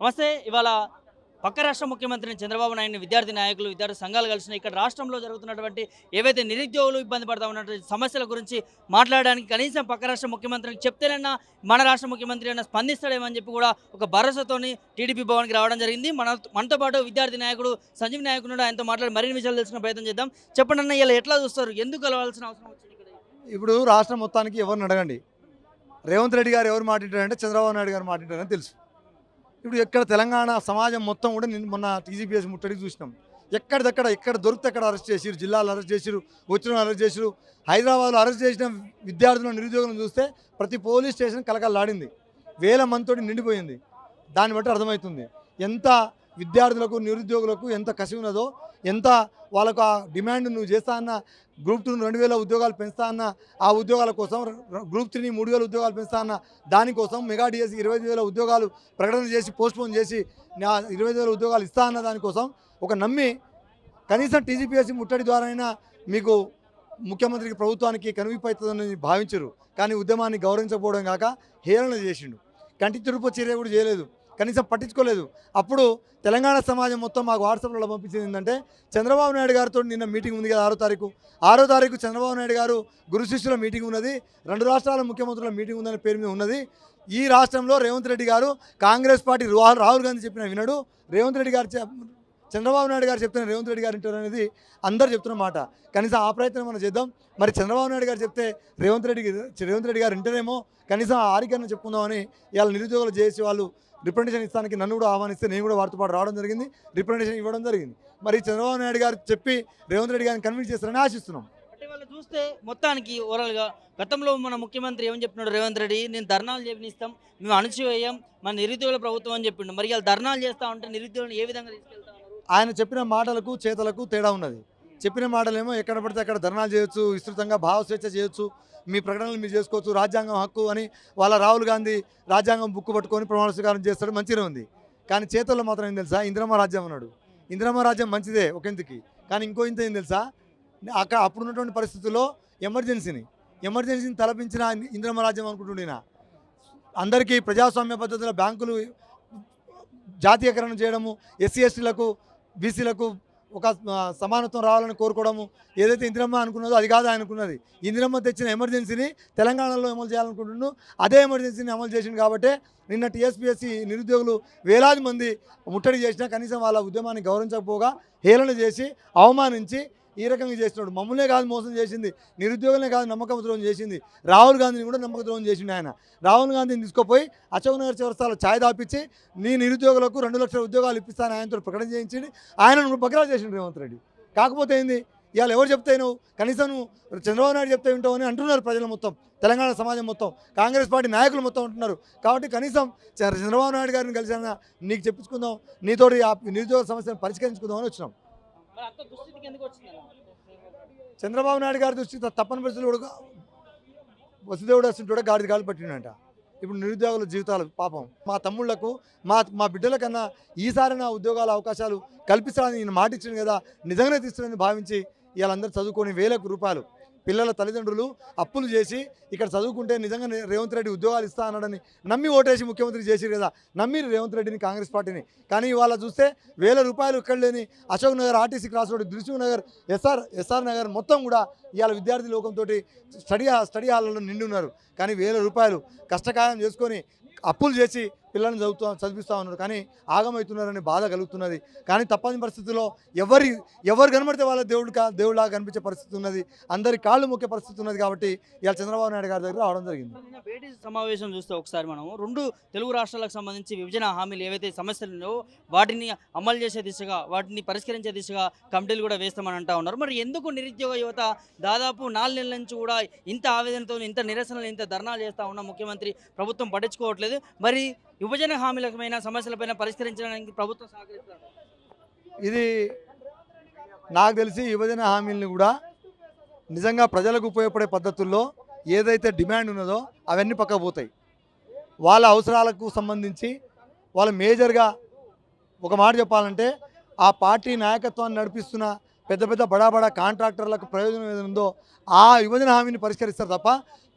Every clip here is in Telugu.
నమస్తే. ఇవాళ పక్క రాష్ట్ర ముఖ్యమంత్రిని చంద్రబాబు నాయుడిని విద్యార్థి నాయకులు విద్యార్థి సంఘాలు కలిసిన ఇక్కడ రాష్ట్రంలో జరుగుతున్నటువంటి ఏవైతే నిరుద్యోగులు ఇబ్బంది పడతా ఉన్నటువంటి సమస్యల గురించి మాట్లాడడానికి కనీసం పక్క రాష్ట్ర ముఖ్యమంత్రికి చెప్తేనన్నా మన రాష్ట్ర ముఖ్యమంత్రి అయినా స్పందిస్తాడేమని చెప్పి కూడా ఒక భరోసాతోని టీడీపీ భవన్కి రావడం జరిగింది. మన మనతో పాటు విద్యార్థి నాయకుడు సంజీవ్ నాయకుడు ఆయనతో మాట్లాడి మరిన్ని విషయాలు తెలుసుకునే ప్రయత్నం చేద్దాం. చెప్పండి అన్న ఇలా ఎట్లా చూస్తారు? ఎందుకు కలవాల్సిన అవసరం వచ్చింది ఇప్పుడు రాష్ట్రం మొత్తానికి ఎవరిని అడగండి? రేవంత్ రెడ్డి గారు ఎవరు మాట్లాడారంటే చంద్రబాబు నాయుడు గారు మాట్లాడారని తెలుసు. ఇప్పుడు ఎక్కడ తెలంగాణ సమాజం మొత్తం కూడా నిన్న మొన్న టీజీపీఎస్ ముట్టడికి చూసినాం. ఎక్కడిదక్కడ ఎక్కడ దొరికితే అక్కడ అరెస్ట్ చేసిరు జిల్లాలో అరెస్ట్ చేసిరు వచ్చిన అరెస్ట్ చేసిరు హైదరాబాద్లో అరెస్ట్ చేసిన విద్యార్థుల నిరుద్యోగులను చూస్తే ప్రతి పోలీస్ స్టేషన్ కలకల్లాడింది వేల మందితోటి నిండిపోయింది. దాన్ని బట్టి అర్థమవుతుంది. ఎంత విద్యార్థులకు నిరుద్యోగులకు ఎంత కసి ఉన్నదో ఎంత వాళ్ళకు ఆ డిమాండ్ నువ్వు చేస్తా అన్న గ్రూప్ టూ రెండు వేల ఉద్యోగాలు పెంచుతా అన్న ఆ ఉద్యోగాల కోసం గ్రూప్ త్రీని మూడు వేల ఉద్యోగాలు పెంచుతా అన్న దానికోసం మెగా డిఎస్సి ఇరవై ఐదు వేల ఉద్యోగాలు ప్రకటన చేసి పోస్ట్పోన్ చేసి నా ఇరవై ఐదు వేల ఉద్యోగాలు ఇస్తా అన్న దానికోసం ఒక నమ్మి కనీసం టీజీపీఎస్సీ ముట్టడి ద్వారా అయినా మీకు ముఖ్యమంత్రికి ప్రభుత్వానికి కనువిపవుతుందని భావించరు. కానీ ఉద్యమాన్ని గౌరవించకపోవడం కాక హేళన చేసిండు. కంటి తుడుపు చర్య కూడా చేయలేదు. కనీసం పట్టించుకోలేదు. అప్పుడు తెలంగాణ సమాజం మొత్తం మాకు వాట్సాప్లో పంపించింది ఏంటంటే చంద్రబాబు నాయుడు గారితో నిన్న మీటింగ్ ఉంది కదా ఆరో తారీఖు. ఆరో తారీఖు చంద్రబాబు నాయుడు గారు గురు శిష్యుల మీటింగ్ ఉన్నది. రెండు రాష్ట్రాల ముఖ్యమంత్రుల మీటింగ్ ఉందనే పేరు మీద ఉన్నది. ఈ రాష్ట్రంలో రేవంత్ రెడ్డి గారు కాంగ్రెస్ పార్టీ రాహుల్ గాంధీ చెప్పిన వినడు. రేవంత్ రెడ్డి గారు చెప్- చంద్రబాబు నాయుడు గారు చెప్తున్న రేవంత్ రెడ్డి గారు ఇంటారు అనేది అందరు చెప్తున్న మాట. కనీసం ఆ ప్రయత్నం మనం చేద్దాం. మరి చంద్రబాబు నాయుడు గారు చెప్తే రేవంత్ రెడ్డి రేవంత్ రెడ్డి గారు వింటారేమో. కనీసం ఆరికన్నా చెప్పుకుందామని ఇవాళ నిరుద్యోగులు చేసి వాళ్ళు రిప్రజెంటేషన్ ఇస్తానికి నన్ను కూడా ఆహ్వానిస్తే నేను కూడా వారితో పాటు రావడం జరిగింది. రిప్రజెంటేషన్ ఇవ్వడం జరిగింది. మరి చంద్రబాబు నాయుడు గారు చెప్పి రేవంత్ రెడ్డి గారిని కన్విన్స్ చేస్తారని ఆశిస్తున్నాం. చూస్తే మొత్తానికి ఓవరాల్గా గతంలో మన ముఖ్యమంత్రి ఏమని చెప్పినాడు రేవంత్ రెడ్డి? నేను ధర్నాలు చేపిస్తాం మేము అణచివేయం మన నిరుద్యోగుల ప్రభుత్వం అని చెప్పిండు. మరి వాళ్ళు ధర్నాలు చేస్తా ఉంటే నిరుద్యోగులను ఏ విధంగా తీసుకెళ్తా ఆయన చెప్పిన మాటలకు చేతలకు తేడా ఉన్నది. చెప్పిన మాటలేమో ఎక్కడ పడితే అక్కడ ధర్నాలు చేయొచ్చు విస్తృతంగా భావస్వేచ్ఛ చేయొచ్చు మీ ప్రకటనలు మీరు చేసుకోవచ్చు రాజ్యాంగం హక్కు అని వాళ్ళ రాహుల్ గాంధీ రాజ్యాంగం బుక్ పట్టుకొని ప్రమాణ స్వీకారం చేస్తాడు మంచిగా ఉంది. కానీ చేతుల్లో మాత్రం ఏం తెలుసా? ఇందిరమ్మ రాజ్యం అన్నాడు ఇందిరమ్మ రాజ్యం మంచిదే ఒక ఇంతకి కానీ ఇంకో ఇంత ఏం తెలుసా? అక్కడ అప్పుడున్నటువంటి పరిస్థితుల్లో ఎమర్జెన్సీని ఎమర్జెన్సీని తలపించిన ఇందిరమ్మ రాజ్యం అనుకుంటుండినా అందరికీ ప్రజాస్వామ్య పద్ధతిలో బ్యాంకులు జాతీయకరణ చేయడము ఎస్సీ ఎస్టీలకు బీసీలకు ఒక సమానత్వం రావాలని కోరుకోవడము ఏదైతే ఇందిరమ్మ అనుకున్నదో అది కాదు అనుకున్నది ఇందిరమ్మ తెచ్చిన ఎమర్జెన్సీని తెలంగాణలో అమలు చేయాలనుకుంటున్నాను. అదే ఎమర్జెన్సీని అమలు చేసింది కాబట్టి నిన్న టీఎస్పీఎస్సీ నిరుద్యోగులు వేలాది మంది ముట్టడి చేసినా కనీసం వాళ్ళ ఉద్యమాన్ని గౌరవించకపోగా హేళన చేసి అవమానించి ఈ రకంగా చేసినాడు మమ్మల్నే కాదు మోసం చేసింది నిరుద్యోగులనే కాదు నమ్మకం ద్రోహం చేసింది. రాహుల్ గాంధీని కూడా నమ్మక ద్రోహం చేసిండు ఆయన. రాహుల్ గాంధీని తీసుకుపోయి అశోక్ నగర్ చివరిస్తాలో ఛాయ్ దాపించి నీ నిరుద్యోగులకు రెండు లక్షల ఉద్యోగాలు ఇప్పిస్తాను ఆయనతో ప్రకటన చేయించింది ఆయనను బగ్రా చేసిండు రేవంత్ రెడ్డి. కాకపోతే ఏంది? ఇవాళ ఎవరు చెప్తే నువ్వు? కనీసం నువ్వు చంద్రబాబు నాయుడు చెప్తే వింటావు అని అంటున్నారు ప్రజలు మొత్తం తెలంగాణ సమాజం మొత్తం. కాంగ్రెస్ పార్టీ నాయకులు మొత్తం అంటున్నారు. కాబట్టి కనీసం చంద్రబాబు నాయుడు గారిని కలిసిన నీకు చెప్పించుకుందాం నీతోటి ఆ నిరుద్యోగ సమస్యను పరిష్కరించుకుందాం అని వచ్చినాం. చంద్రబాబు నాయుడు గారి దృష్టి తప్పని పరిస్థితులు కూడా వసుదేవుడు వస్తుంటే గాడిది గాలి పట్టినంట ఇప్పుడు నిరుద్యోగుల జీవితాలు పాపం. మా తమ్ముళ్ళకు మా మా బిడ్డల కన్నా ఈసారి నా ఉద్యోగాల అవకాశాలు కల్పిస్తానని నేను మాట ఇచ్చాను కదా నిజంగానే తీస్తున్నానని భావించి వీళ్ళందరూ చదువుకొని వేలకు రూపాయలు పిల్లల తల్లిదండ్రులు అప్పులు చేసి ఇక్కడ చదువుకుంటే నిజంగా రేవంత్ రెడ్డి ఉద్యోగాలు ఇస్తా అన్నాడని నమ్మి ఓటేసి ముఖ్యమంత్రి చేసిరు కదా నమ్మి రేవంత్ రెడ్డిని కాంగ్రెస్ పార్టీని. కానీ ఇవాళ చూస్తే వేల రూపాయలు ఇక్కడ లేని Ashok Nagar RTC cross road Dilsukh Nagar SR SR Nagar మొత్తం కూడా ఇవాళ విద్యార్థి లోకంతో స్టడీ స్టడీ హాల్లో నిండి ఉన్నారు కానీ వేల రూపాయలు కష్టకాయం చేసుకొని అప్పులు చేసి పిల్లల్ని చదువుతూ చదివిస్తూ ఉన్నారు. కానీ ఆగమవుతున్నారని బాధ కలుగుతున్నది. కానీ తప్పని పరిస్థితుల్లో ఎవరి ఎవరు కనబడితే వాళ్ళ దేవుడిగా దేవుడిలాగా కనిపించే పరిస్థితి ఉన్నది. అందరి కాళ్ళు మొక్కే పరిస్థితి ఉన్నది కాబట్టి ఇలా చంద్రబాబు నాయుడు గారి దగ్గర రావడం జరిగింది. భేటీ సమావేశం చూస్తే ఒకసారి మనం రెండు తెలుగు రాష్ట్రాలకు సంబంధించి విభజన హామీలు ఏవైతే సమస్యలు ఉన్నాయో వాటిని అమలు చేసే దిశగా వాటిని పరిష్కరించే దిశగా కమిటీలు కూడా వేస్తామని అంటా ఉన్నారు. మరి ఎందుకు నిరుద్యోగ యువత దాదాపు నాలుగు నెలల నుంచి కూడా ఇంత ఆవేదనతో ఇంత నిరసనలు ఇంత ధర్నాలు చేస్తూ ఉన్న ముఖ్యమంత్రి ప్రభుత్వం పట్టించుకోవట్లేదు. మరి విభజన హామీలకమైన సమస్యలపైన పరిష్కరించడానికి ప్రభుత్వం సహకరిస్తారు ఇది నాకు తెలిసి విభజన హామీలను కూడా నిజంగా ప్రజలకు ఉపయోగపడే పద్ధతుల్లో ఏదైతే డిమాండ్ ఉన్నదో అవన్నీ పక్కకు పోతాయి. వాళ్ళ అవసరాలకు సంబంధించి వాళ్ళు మేజర్గా ఒక మాట చెప్పాలంటే ఆ పార్టీ నాయకత్వాన్ని నడిపిస్తున్న పెద్ద పెద్ద బడా బడా కాంట్రాక్టర్లకు ప్రయోజనం ఏది ఆ విభజన హామీని పరిష్కరిస్తారు తప్ప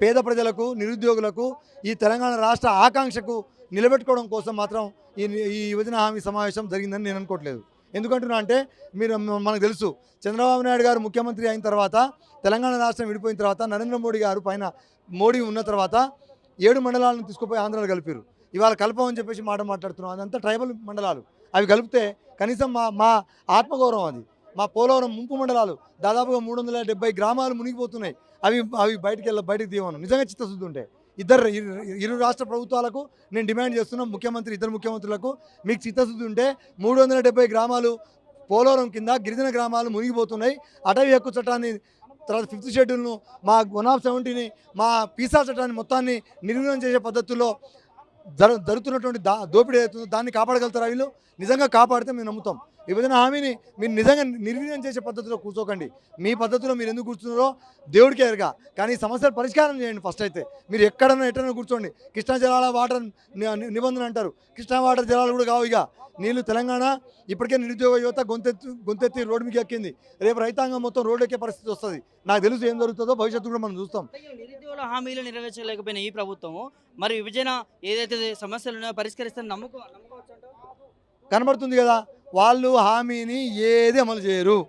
పేద ప్రజలకు నిరుద్యోగులకు ఈ తెలంగాణ రాష్ట్ర ఆకాంక్షకు నిలబెట్టుకోవడం కోసం మాత్రం ఈ ఈ యువజన హామీ సమావేశం జరిగిందని నేను అనుకోవట్లేదు. ఎందుకంటున్నా అంటే మీరు మనకు తెలుసు చంద్రబాబు నాయుడు గారు ముఖ్యమంత్రి అయిన తర్వాత తెలంగాణ రాష్ట్రం విడిపోయిన తర్వాత నరేంద్ర మోడీ గారు పైన మోడీ ఉన్న తర్వాత ఏడు మండలాలను తీసుకుపోయి ఆంధ్రాలో కలిపారు. ఇవాళ కలపమని చెప్పేసి మాట మాట్లాడుతున్నాం. అదంతా ట్రైబల్ మండలాలు. అవి కలిపితే కనీసం మా మా ఆత్మగౌరవం అది. మా పోలవరం ముంపు మండలాలు. దాదాపుగా మూడు వందల డెబ్బై గ్రామాలు మునిగిపోతున్నాయి. అవి అవి బయటికి వెళ్ళ బయటికి తీయమను. నిజంగా చిత్తశుద్ధి ఉంటాయి ఇద్దరు ఇరు- ఇరు రాష్ట్ర ప్రభుత్వాలకు నేను డిమాండ్ చేస్తున్నాం ముఖ్యమంత్రి ఇద్దరు ముఖ్యమంత్రులకు. మీకు చిత్తశుద్ధి ఉంటే మూడు వందల డెబ్బై గ్రామాలు పోలవరం కింద గిరిజన గ్రామాలు మునిగిపోతున్నాయి. అటవీ హక్కు చట్టాన్ని తర్వాత ఫిఫ్త్ షెడ్యూల్ను మా వన్ ఆఫ్ సెవెంటీని మా పీసా చట్టాన్ని మొత్తాన్ని నిర్వీర్యం చేసే పద్ధతుల్లో జరుగుతున్నటువంటి దా దోపిడీ అవుతుందో దాన్ని కాపాడగలుగుతారా వీళ్ళు? నిజంగా కాపాడితే మేము నమ్ముతాం. విభజన హామీని మీరు నిజంగా నిర్వీర్యం చేసే పద్ధతిలో కూర్చోకండి. మీ పద్ధతిలో మీరు ఎందుకు కూర్చున్నారో దేవుడికే ఎరగా కానీ ఈ సమస్యలు పరిష్కారం చేయండి ఫస్ట్ అయితే. మీరు ఎక్కడన్నా ఎక్కడన్నా కూర్చోండి. కృష్ణా జలాల వాటర్ నిబంధన అంటారు. కృష్ణా వాటర్ జలాలు కూడా కావు ఇక. నీళ్ళు తెలంగాణ ఇప్పటికే నిరుద్యోగ యువత గొంతెత్తి గొంతెత్తి రోడ్డు మీకు ఎక్కింది. రేపు రైతాంగం మొత్తం రోడ్డు ఎక్కే పరిస్థితి వస్తుంది. నాకు తెలుసు ఏం జరుగుతుందో భవిష్యత్తు కూడా మనం చూస్తాం. నిరుద్యోగుల హామీలు నెరవేర్చలేకపోయిన ఈ ప్రభుత్వము. మరి విభజన ఏదైతే సమస్యలు ఉన్నాయో పరిష్కరిస్తారని నమ్ముకో? కనబడుతుంది కదా. వాళ్ళు హామీని ఏది అమలు చేయరు.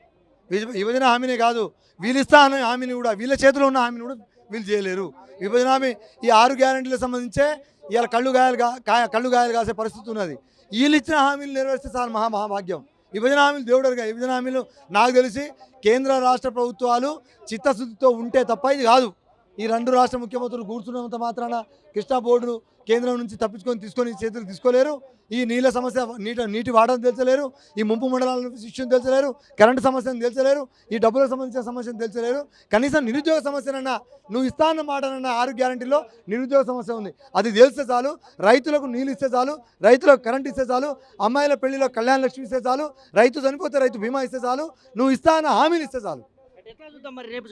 విభజన హామీనే కాదు వీళ్ళు ఇస్తా అనే హామీని కూడా వీళ్ళ చేతిలో ఉన్న హామీని కూడా వీళ్ళు చేయలేరు. విభజన హామీ ఈ ఆరు గ్యారంటీలకు సంబంధించే ఇవాళ కళ్ళు గాయాలు కా కాయ- కళ్ళు గాయాలు కాసే పరిస్థితి ఉన్నది. వీళ్ళు ఇచ్చిన హామీలు నెరవేర్స్తే మహా మహాభాగ్యం. విభజన హామీలు దేవుడరుగా విభజన హామీలు నాకు తెలిసి కేంద్ర రాష్ట్ర ప్రభుత్వాలు చిత్తశుద్ధితో ఉంటే తప్ప ఇది కాదు. ఈ రెండు రాష్ట్ర ముఖ్యమంత్రులు కూర్చున్నంత మాత్రాన కృష్ణా బోర్డును కేంద్రం నుంచి తప్పించుకొని తీసుకొని చేతులు తీసుకోలేరు. ఈ నీళ్ళ సమస్య నీటి నీటి వాడని తెలిసలేరు. ఈ ముంపు మండలాల విషయం తెలిసలేరు. కరెంటు సమస్యను తెలిసలేరు. ఈ డబ్బులకు సంబంధించిన సమస్యను తెలిసలేరు. కనీసం నిరుద్యోగ సమస్యనన్నా నువ్వు ఇస్తానన్న మాటనన్నా ఆరు గ్యారంటీలో నిరుద్యోగ సమస్య ఉంది. అది తెలిస్తే చాలు. రైతులకు నీళ్ళు ఇస్తే చాలు. రైతులకు కరెంటు ఇస్తే చాలు. అమ్మాయిల పెళ్ళిలో కళ్యాణ లక్ష్మి ఇస్తే చాలు. రైతు చనిపోతే రైతు బీమా ఇస్తే చాలు. నువ్వు ఇస్తా అన్న హామీలు ఇస్తే చాలు. ఎట్లా చూద్దాం మరి? రేపు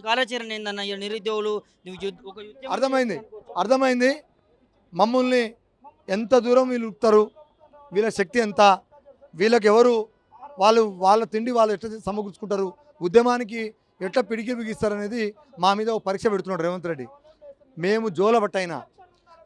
ఏందన్న? ఈ నిరుద్యోగులు నువ్వు యుద్ధ- ఒక ఉద్యమం అర్థమైంది. అర్థమైంది. మమ్మల్ని ఎంత దూరం వీళ్ళు ఉరుకుతారు? వీళ్ళ శక్తి ఎంత? వీళ్ళకి ఎవరు? వాళ్ళు వాళ్ళ తిండి వాళ్ళు ఎట్లా సమకూర్చుకుంటారు? ఉద్యమానికి ఎట్లా పిడికి బిగిస్తారు అనేది మా మీద ఒక పరీక్ష పెడుతున్నాడు రేవంత్ రెడ్డి. మేము జోలబట్టైనా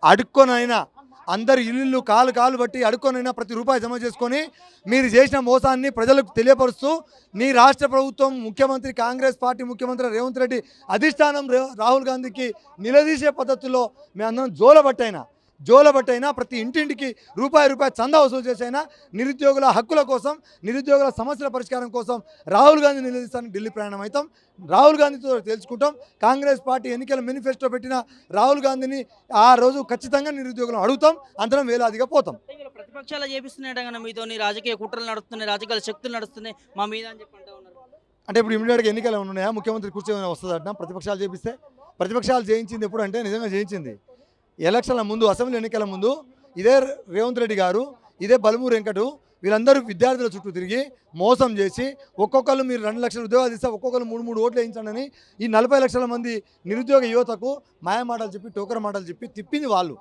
అడుక్కొనైనా అందరు ఇల్లు కాలు కాలు బట్టి అడుక్కొనైనా ప్రతి రూపాయి జమ చేసుకొని మీరు చేసిన మోసాన్ని ప్రజలకు తెలియపరుస్తూ నీ రాష్ట్ర ప్రభుత్వం ముఖ్యమంత్రి కాంగ్రెస్ పార్టీ ముఖ్యమంత్రి రేవంత్ రెడ్డి అధిష్టానం రాహుల్ గాంధీకి నిలదీసే పద్ధతిలో మేమందరం జోలబట్టైనా జోలబట్టైనా ప్రతి ఇంటింటికి రూపాయి రూపాయి చందా వసూలు చేసైనా నిరుద్యోగుల హక్కుల కోసం నిరుద్యోగుల సమస్యల పరిష్కారం కోసం రాహుల్ గాంధీ నిలదీస్తానికి ఢిల్లీ ప్రయాణం అవుతాం రాహుల్ గాంధీతో తెలుసుకుంటాం కాంగ్రెస్ పార్టీ ఎన్నికల మేనిఫెస్టో పెట్టిన రాహుల్ గాంధీని ఆ రోజు ఖచ్చితంగా నిరుద్యోగులను అడుగుతాం. అందరం వేలాదిగా పోతాం. ప్రతిపక్షాలు చేపిస్తున్నాయట కదా మీతో రాజకీయ కుట్రలు నడుస్తున్నాయి రాజకీయ శక్తులు నడుస్తున్నాయి మా మీద అని చెప్పి అంటా ఇప్పుడు ఇమీడియట్గా ఎన్నికలు ఉన్నాయా? ముఖ్యమంత్రి కూర్చో ఏమైనా వస్తుందట ప్రతిపక్షాలు చేపిస్తే? ప్రతిపక్షాలు చేయించింది ఎప్పుడు అంటే నిజంగా చేయించింది ఎలక్షన్ల ముందు అసెంబ్లీ ఎన్నికల ముందు ఇదే రేవంత్ రెడ్డి గారు ఇదే బలమూరు వెంకటు వీళ్ళందరూ విద్యార్థుల చుట్టూ తిరిగి మోసం చేసి ఒక్కొక్కరు మీరు రెండు లక్షల ఉద్యోగాలు ఇస్తే ఒక్కొక్కరు మూడు మూడు ఓట్లు వేయించండి ఈ నలభై లక్షల మంది నిరుద్యోగ యువతకు మాయ మాటలు చెప్పి టోకర మాటలు చెప్పి తిప్పింది వాళ్ళు.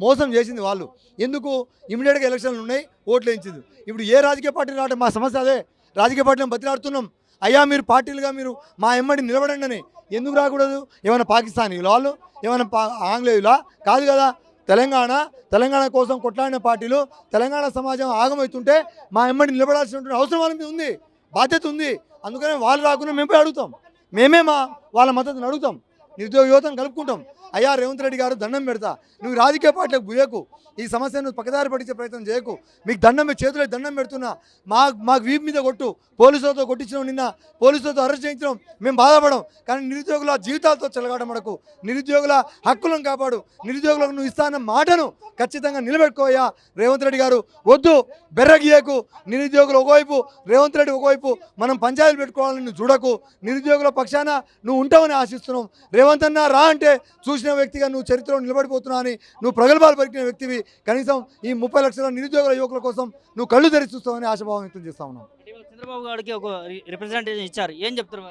మోసం చేసింది వాళ్ళు. ఎందుకు? ఇమీడియట్గా ఎలక్షన్లు ఉన్నాయి ఓట్లు వేయించింది. ఇప్పుడు ఏ రాజకీయ పార్టీ రావడం మా సమస్య అదే. రాజకీయ పార్టీలను బతిలాడుతున్నాం. అయ్యా మీరు పార్టీలుగా మీరు మా ఎమ్మడి నిలబడండి అని ఎందుకు రాకూడదు? ఏమైనా పాకిస్తానీయుల వాళ్ళు? ఏమైనా పా ఆంగ్లేయులా? కాదు కదా తెలంగాణ తెలంగాణ కోసం కొట్లాడిన పార్టీలు తెలంగాణ సమాజం ఆగమవుతుంటే మా ఎమ్మడి నిలబడాల్సినటువంటి అవసరం వాళ్ళ మీద ఉంది బాధ్యత ఉంది. అందుకనే వాళ్ళు రాకుండా మేము పోయి అడుగుతాం. మేమే మా వాళ్ళ మద్దతుని అడుగుతాం. నిరుద్యోగ యువతను కలుపుకుంటాం. అయ్యా రేవంత్ రెడ్డి గారు దండం పెడతా. నువ్వు రాజకీయ పార్టీలకు బుయ్యకు ఈ సమస్యను పక్కదారి పట్టించే ప్రయత్నం చేయకు. మీకు దండం పె- చేతిలో దండం పెడుతున్నా. మా మాకు వీపు మీద కొట్టు. పోలీసులతో కొట్టించడం నిన్న. పోలీసులతో అరెస్ట్ చేయించడం మేము బాధపడం. కానీ నిరుద్యోగుల జీవితాలతో చెలగాటమడకు నిరుద్యోగుల హక్కులను కాపాడు. నిరుద్యోగులకు నువ్వు ఇస్తానన్న మాటను ఖచ్చితంగా నిలబెట్టుకోయా రేవంత్ రెడ్డి గారు వద్దు. బెర్రగీయకు నిరుద్యోగులు ఒకవైపు రేవంత్ రెడ్డి ఒకవైపు మనం పంచాయతీలు పెట్టుకోవాలని నువ్వు చూడకు. నిరుద్యోగుల పక్షాన నువ్వు ఉంటావని ఆశిస్తున్నాం. రేవంత్ అన్న రా అంటే చూ చూసిన వ్యక్తిగా నువ్వు చరిత్రలో నిలబడిపోతున్నావు అని నువ్వు ప్రగల్భాలు పలికిన వ్యక్తివి. కనీసం ఈ ముప్పై లక్షల నిరుద్యోగుల యువకుల కోసం నువ్వు కళ్ళు తెరిచి చూస్తావని ఆశాభావం వ్యక్తం చేస్తా ఉన్నాం. అంటే ఇవాళ చంద్రబాబు గారికి ఒక రిప్రజెంటేషన్ ఇచ్చారు. ఏం చెప్తారు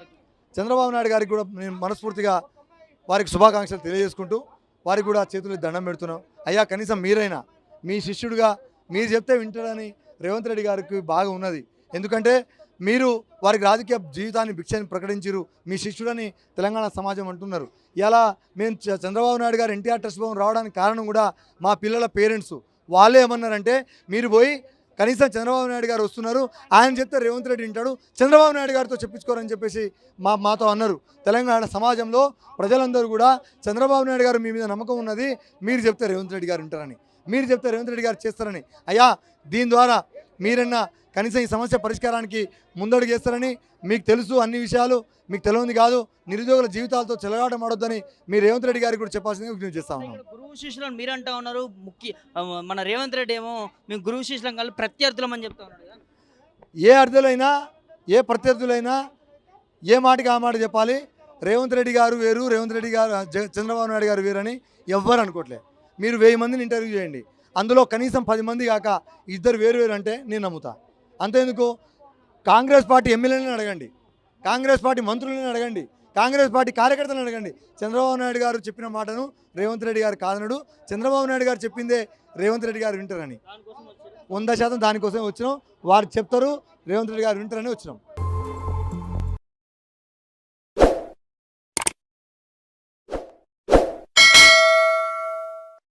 చంద్రబాబు నాయుడు గారికి కూడా నేను మనస్ఫూర్తిగా వారికి శుభాకాంక్షలు తెలియజేసుకుంటూ వారికి కూడా చేతులు దండం పెడుతున్నాం. అయ్యా కనీసం మీరైనా మీ శిష్యుడిగా మీరు చెప్తే వింటాడని రేవంత్ రెడ్డి గారికి బాగా ఉన్నది. ఎందుకంటే మీరు వారికి రాజకీయ జీవితాన్ని భిక్షని ప్రకటించారు మీ శిష్యుడని తెలంగాణ సమాజం అంటున్నారు. ఇలా మేము చ- చంద్రబాబు నాయుడు గారు ఎన్టీఆర్ ట్రస్ట్ భవన్ రావడానికి కారణం కూడా మా పిల్లల పేరెంట్స్. వాళ్ళే ఏమన్నారంటే మీరు పోయి కనీసం చంద్రబాబు నాయుడు గారు వస్తున్నారు. ఆయన చెప్తే రేవంత్ రెడ్డి వింటాడు. చంద్రబాబు నాయుడు గారితో చెప్పించుకోరని చెప్పేసి మా మాతో అన్నారు. తెలంగాణ సమాజంలో ప్రజలందరూ కూడా చంద్రబాబు నాయుడు గారు మీ మీద నమ్మకం ఉన్నది మీరు చెప్తే రేవంత్ రెడ్డి గారు వింటారని. మీరు చెప్తే రేవంత్ రెడ్డి గారు చేస్తారని. అయ్యా దీని ద్వారా మీరన్నా కనీసం ఈ సమస్య పరిష్కారానికి ముందడుగు వేస్తారని మీకు తెలుసు అన్ని విషయాలు. మీకు తెలియదు కాదు. నిరుద్యోగుల జీవితాలతో చెలగాటం ఆడొద్దని మీరు రేవంత్ రెడ్డి గారికి కూడా చెప్పాల్సింది విజ్ఞప్తి చేస్తా ఉన్నాం. గురువు శిష్యులను మీరు అంటా ఉన్నారు. ముఖ్య మన రేవంత్ రెడ్డి ఏమో మేము గురువు శిష్యులం కలిసి ప్రత్యర్థులం అని చెప్తా ఉన్నాడు కదా. ఏ అర్థులైనా ఏ ప్రత్యర్థులైనా ఏ మాటకి ఆ మాట చెప్పాలి? రేవంత్ రెడ్డి గారు వేరు రేవంత్ రెడ్డి గారు చంద్రబాబు నాయుడు గారు వేరు అని ఎవ్వరు అనుకోవట్లే మీరు వెయ్యి మందిని ఇంటర్వ్యూ చేయండి. అందులో కనీసం పది మంది కాక ఇద్దరు వేరు వేరు అంటే నేను నమ్ముతా. అంతేందుకు? కాంగ్రెస్ పార్టీ ఎమ్మెల్యేలను అడగండి. కాంగ్రెస్ పార్టీ మంత్రులను అడగండి. కాంగ్రెస్ పార్టీ కార్యకర్తలను అడగండి. చంద్రబాబు నాయుడు గారు చెప్పిన మాటను రేవంత్ రెడ్డి గారు కాదనడు. చంద్రబాబు నాయుడు గారు చెప్పిందే రేవంత్ రెడ్డి గారు వింటారని. దానికోసం వంద శాతం దానికోసమే వచ్చినాం. వారు చెప్తారు రేవంత్ రెడ్డి గారు వింటారని వచ్చినాం.